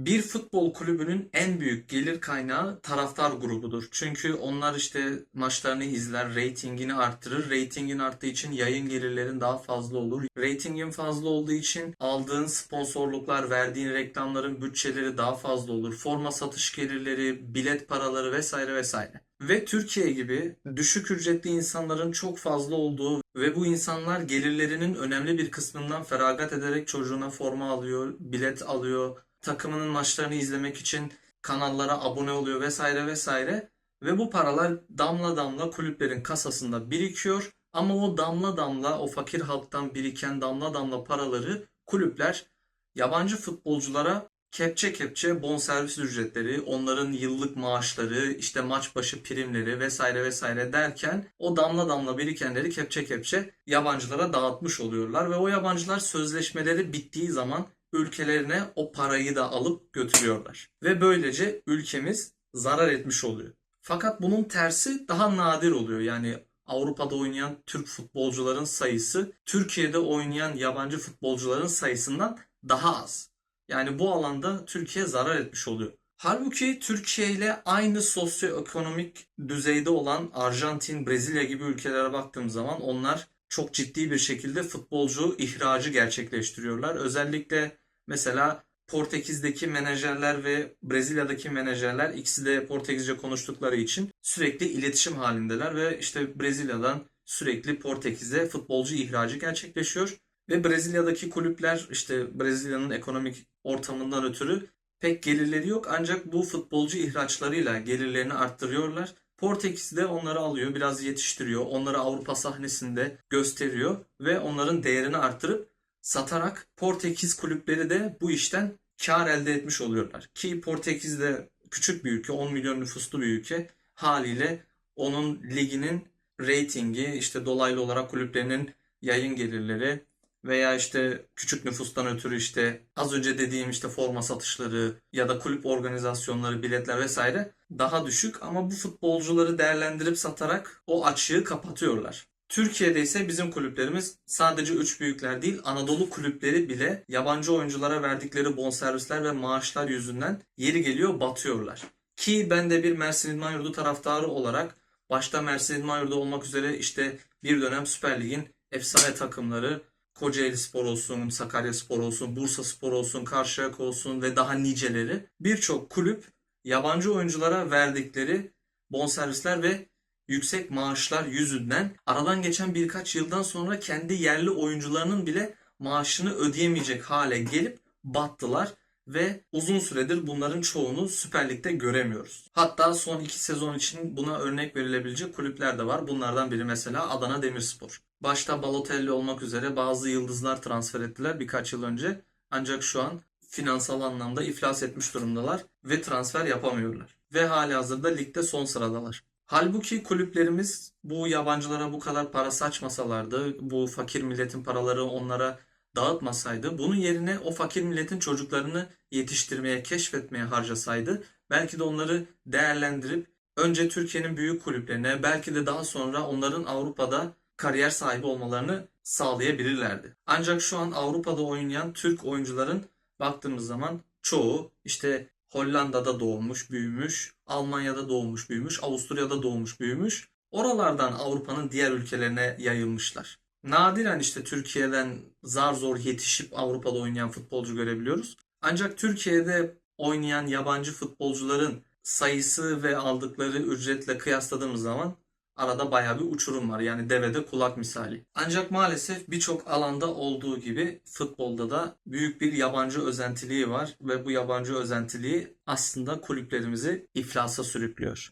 Bir futbol kulübünün en büyük gelir kaynağı taraftar grubudur. Çünkü onlar işte maçlarını izler, reytingini arttırır. Reytingin arttığı için yayın gelirlerin daha fazla olur. Reytingin fazla olduğu için aldığın sponsorluklar, verdiğin reklamların bütçeleri daha fazla olur. Forma satış gelirleri, bilet paraları vesaire vesaire. Ve Türkiye gibi düşük ücretli insanların çok fazla olduğu ve bu insanlar gelirlerinin önemli bir kısmından feragat ederek çocuğuna forma alıyor, bilet alıyor, takımının maçlarını izlemek için kanallara abone oluyor vesaire vesaire. Ve bu paralar damla damla kulüplerin kasasında birikiyor. Ama o damla damla o fakir halktan biriken damla damla paraları kulüpler yabancı futbolculara kepçe kepçe bonservis ücretleri, onların yıllık maaşları, işte maç başı primleri vesaire vesaire derken o damla damla birikenleri kepçe kepçe yabancılara dağıtmış oluyorlar ve o yabancılar sözleşmeleri bittiği zaman ülkelerine o parayı da alıp götürüyorlar. Ve böylece ülkemiz zarar etmiş oluyor. Fakat bunun tersi daha nadir oluyor. Yani Avrupa'da oynayan Türk futbolcuların sayısı Türkiye'de oynayan yabancı futbolcuların sayısından daha az. Yani bu alanda Türkiye zarar etmiş oluyor. Halbuki Türkiye ile aynı sosyoekonomik düzeyde olan Arjantin, Brezilya gibi ülkelere baktığım zaman onlar çok ciddi bir şekilde futbolcu ihracı gerçekleştiriyorlar. Özellikle mesela Portekiz'deki menajerler ve Brezilya'daki menajerler ikisi de Portekizce konuştukları için sürekli iletişim halindeler ve işte Brezilya'dan sürekli Portekiz'e futbolcu ihracı gerçekleşiyor. Ve Brezilya'daki kulüpler işte Brezilya'nın ekonomik ortamından ötürü pek gelirleri yok ancak bu futbolcu ihraçlarıyla gelirlerini arttırıyorlar. Portekiz de onları alıyor, biraz yetiştiriyor, onları Avrupa sahnesinde gösteriyor ve onların değerini arttırıp satarak Portekiz kulüpleri de bu işten kar elde etmiş oluyorlar. Ki Portekiz de küçük bir ülke, 10 milyon nüfuslu bir ülke. Haliyle onun liginin reytingi, işte dolaylı olarak kulüplerinin yayın gelirleri veya işte küçük nüfustan ötürü işte az önce dediğim işte forma satışları ya da kulüp organizasyonları, biletler vesaire daha düşük ama bu futbolcuları değerlendirip satarak o açığı kapatıyorlar. Türkiye'de ise bizim kulüplerimiz sadece üç büyükler değil Anadolu kulüpleri bile yabancı oyunculara verdikleri bonservisler ve maaşlar yüzünden yeri geliyor batıyorlar. Ki ben de bir Mersin İdman Yurdu taraftarı olarak başta Mersin İdman Yurdu olmak üzere işte bir dönem Süper Lig'in efsane takımları Kocaeli Spor olsun, Sakarya Spor olsun, Bursa Spor olsun, Karşıyaka olsun ve daha niceleri birçok kulüp yabancı oyunculara verdikleri bonservisler ve yüksek maaşlar yüzünden aradan geçen birkaç yıldan sonra kendi yerli oyuncularının bile maaşını ödeyemeyecek hale gelip battılar ve uzun süredir bunların çoğunu Süper Lig'de göremiyoruz. Hatta son iki sezon için buna örnek verilebilecek kulüpler de var. Bunlardan biri mesela Adana Demirspor. Başta Balotelli olmak üzere bazı yıldızlar transfer ettiler birkaç yıl önce. Ancak şu an finansal anlamda iflas etmiş durumdalar ve transfer yapamıyorlar. Ve hali hazırda ligde son sıradalar. Halbuki kulüplerimiz bu yabancılara bu kadar para saçmasalardı, bu fakir milletin paraları onlara dağıtmasaydı, bunun yerine o fakir milletin çocuklarını yetiştirmeye, keşfetmeye harcasaydı, belki de onları değerlendirip önce Türkiye'nin büyük kulüplerine, belki de daha sonra onların Avrupa'da kariyer sahibi olmalarını sağlayabilirlerdi. Ancak şu an Avrupa'da oynayan Türk oyuncuların baktığımız zaman çoğu işte Hollanda'da doğmuş, büyümüş, Almanya'da doğmuş, büyümüş, Avusturya'da doğmuş, büyümüş. Oralardan Avrupa'nın diğer ülkelerine yayılmışlar. Nadiren işte Türkiye'den zar zor yetişip Avrupa'da oynayan futbolcu görebiliyoruz. Ancak Türkiye'de oynayan yabancı futbolcuların sayısı ve aldıkları ücretle kıyasladığımız zaman arada bayağı bir uçurum var. Yani devede kulak misali. Ancak maalesef birçok alanda olduğu gibi futbolda da büyük bir yabancı özentiliği var ve bu yabancı özentiliği aslında kulüplerimizi iflasa sürüklüyor.